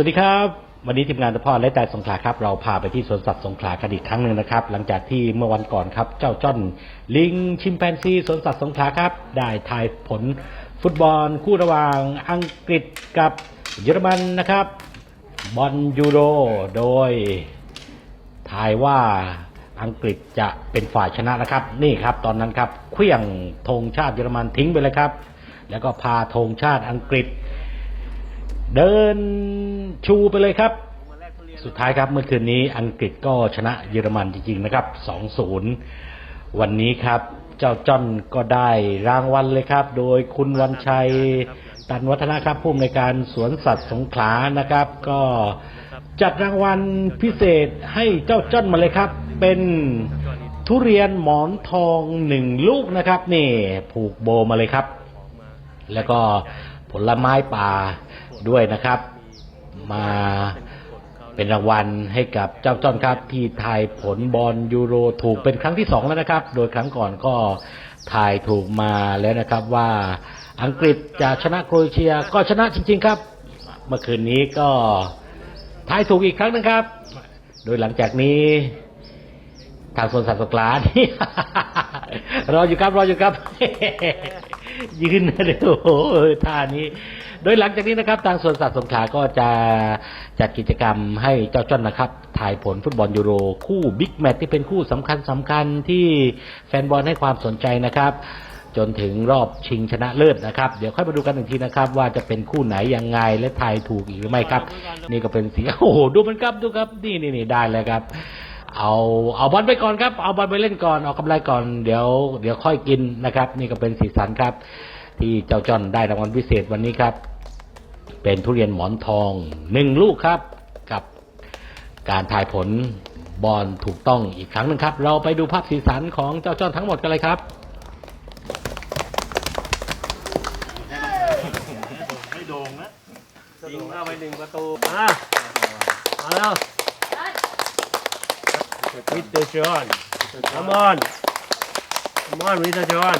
สวัสดีครับ วันนี้ทีมงานตะพอและแต่สงขลาครับ เราพาไปที่สวนสัตว์สงขลากันอีกครั้งหนึ่งนะครับ หลังจากที่เมื่อวันก่อนครับ เจ้าจ้อนลิงชิมแปนซีสวนสัตว์สงขลาครับ ได้ทายผลฟุตบอลคู่ระหว่างอังกฤษกับเยอรมันนะครับ บอลยูโรโดยทายว่าอังกฤษจะเป็นฝ่ายชนะนะครับ นี่ครับตอนนั้นครับเคลื่องธงชาติเยอรมันทิ้งไปเลยครับ แล้วก็พาธงชาติอังกฤษ เดินชูไปเลยครับ สุดท้ายครับเมื่อคืนนี้อังกฤษก็ชนะเยอรมันจริงๆนะครับ 2-0 วันนี้ครับ เจ้าจ้อนก็ได้รางวัลเลยครับ โดยคุณวันชัยตันวัฒนะครับผู้อำนวยการสวนสัตว์สงขลานะครับ ก็จัดรางวัลพิเศษให้เจ้าจ้อนมาเลยครับ เป็นทุเรียนหมอนทองหนึ่งลูกนะครับนี่ผูกโบมาเลยครับ แล้วก็ผลไม้ป่า ด้วยนะครับ มาเป็นรางวัลให้กับเจ้าจ้อนครับ ที่ทายผลบอลยูโรถูกเป็นครั้งที่สองแล้วนะครับ โดยครั้งก่อนก็ทายถูกมาแล้วนะครับว่าอังกฤษจะชนะโครเอเชียก็ชนะจริง ๆครับ เมื่อคืนนี้ก็ทายถูกอีกครั้งหนึงครับ โดยหลังจากนี้ทางสวนสัตว์สงขลานี่รออยู่ครับ รออยู่ครับ ยืนนะเดี๋ยวโอ้โหเออท่านี้ โดยหลังจากนี้นะครับ ทางสวนสัตว์สงขลาก็จะจัดกิจกรรมให้เจ้าจ้อนนะครับถ่ายผลฟุตบอลยูโร คู่บิ๊กแมตช์ที่เป็นคู่สำคัญสำคัญที่แฟนบอลให้ความสนใจนะครับ จนถึงรอบชิงชนะเลิศนะครับ เดี๋ยวค่อยมาดูกันอีกทีนะครับ ว่าจะเป็นคู่ไหนยังไงและทายถูกอีกหรือไม่ครับ นี่ก็เป็นสีโอ้โหดูมันครับดูครับ นี่นี่นี่ได้เลยครับ เอาเอาบอลไปก่อนครับ เอาบอลไปเล่นก่อนเอากำไรก่อนเดี๋ยวเดี๋ยวค่อยกินนะครับ นี่ก็เป็นสีสันครับ ที่เจ้าจอนได้รางวัลพิเศษวันนี้ครับ เป็นทุเรียนหมอนทองหนึ่งลูกครับ กับการทายผลบอลถูกต้องอีกครั้งหนึ่งครับ เราไปดูภาพสีสันของเจ้าจอนทั้งหมดกันเลยครับ ไม่โด่งนะยิงเข้าไปหนึ่งประตูมามาแล้ว วิทเตอร์จอห์น come on come on วิทเตอร์จอห์น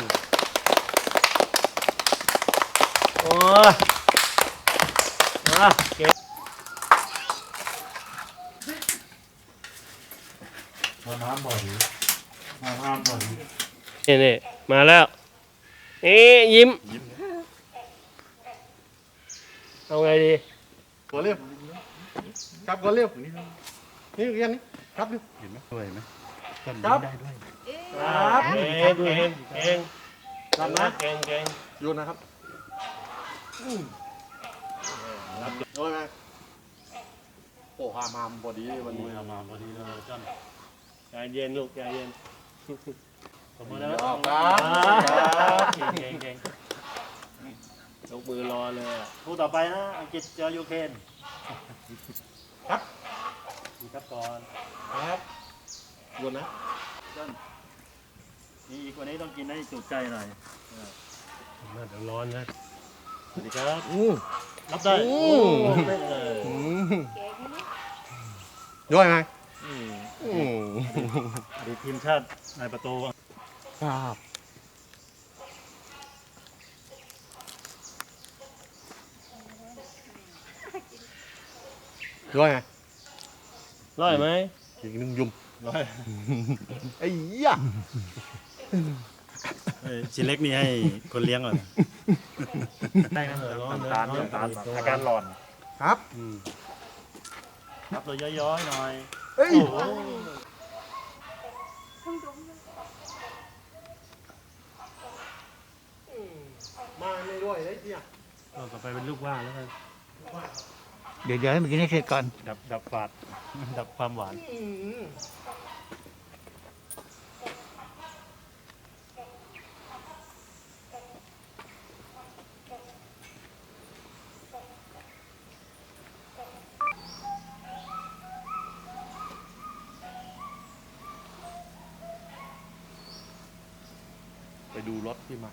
โอ้ยมาเก็บมาน้ำบ่อยมาน้ำบ่อยนี่นี่มาแล้ว นี่ยิ้ม เอาไงดีตัวเรียบครับก็เรียบ นี่นี่เรียนนี่ครับเรียบเห็นไหมสวยไหมครับครับเก่งเก่งเก่งทำนะเก่งเก่งโยนนะครับโยนไหมโอ้หามามพอดีวันนี้หามามพอดีเลยจ้อนใจเย็นลูกใจเย็นสมมติแล้วครับเก่งเก่งยกมือรอเลยอะคู่ต่อไปนะอังกฤษเจอยูเครนครับดีครับ ก่อนครับโยนนะนี่อีกวันนี้ต้องกินให้จุใจหน่อยน่าจะร้อนนะสวัสดีครับอืมรับได้อืโอ้มไม่เลยอืมโยนไหมอืมอืมอดีตทีมชาติในประตูครับโยนไหม ร้อยไหมอีกหนึ่งยุ่มร้อยไอ้ยะเอ้ยชิ้นเล็กนี่ให้คนเลี้ยงก่อน ได้นะร้อนน้ำตาลน้ำตาลอาการหลอนครับรับตัวย้อยๆหน่อยเอ้ยโอ้โหมาไม่ด้วยได้เจียต่อไปเป็นลูกว่างแล้วกัน เดี๋ยวเดี๋ยวให้มันกินให้เสร็จก่อน ดับดับฝาด ดับความหวาน ไปดูรถที่มา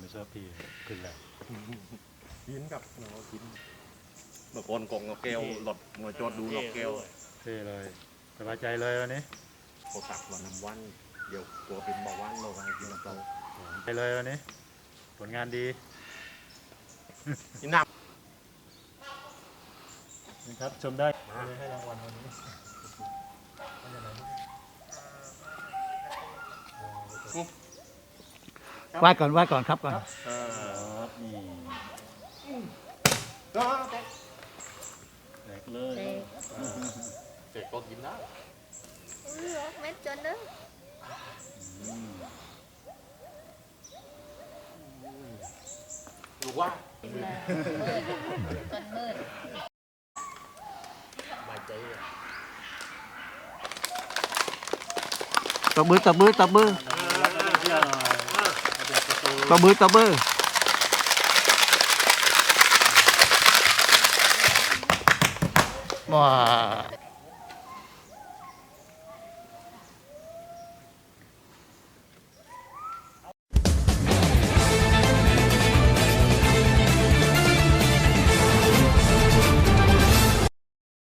ว่าไม่ชอบพี่ขึ้นแล้วกินกับเรากินเมื่อก่อนกงนกแก้วหลดหน่วยโจดดูนกแก้วเท่เลยสบายใจเลยวันนี้โคตักวันน้ำวัน เดี๋ยวตัวเป็นเบาหวานโลกให้กินน้ำเปล่าไปเลยวันนี้ ผลงานดีนี่น้นะครับชมได้ให้รางวัลวันนี้ วาดก่อนวาดก่อนครับก่อนครับนี่แตกเลยำเด็กก็กินได้เม็ดจนเด้อรู้ว่าจนมืดบายใจเลยตบมือตบมือตบมือ เที่ยวหน่อยเอาแบบประตู ตบมือตบมือว้า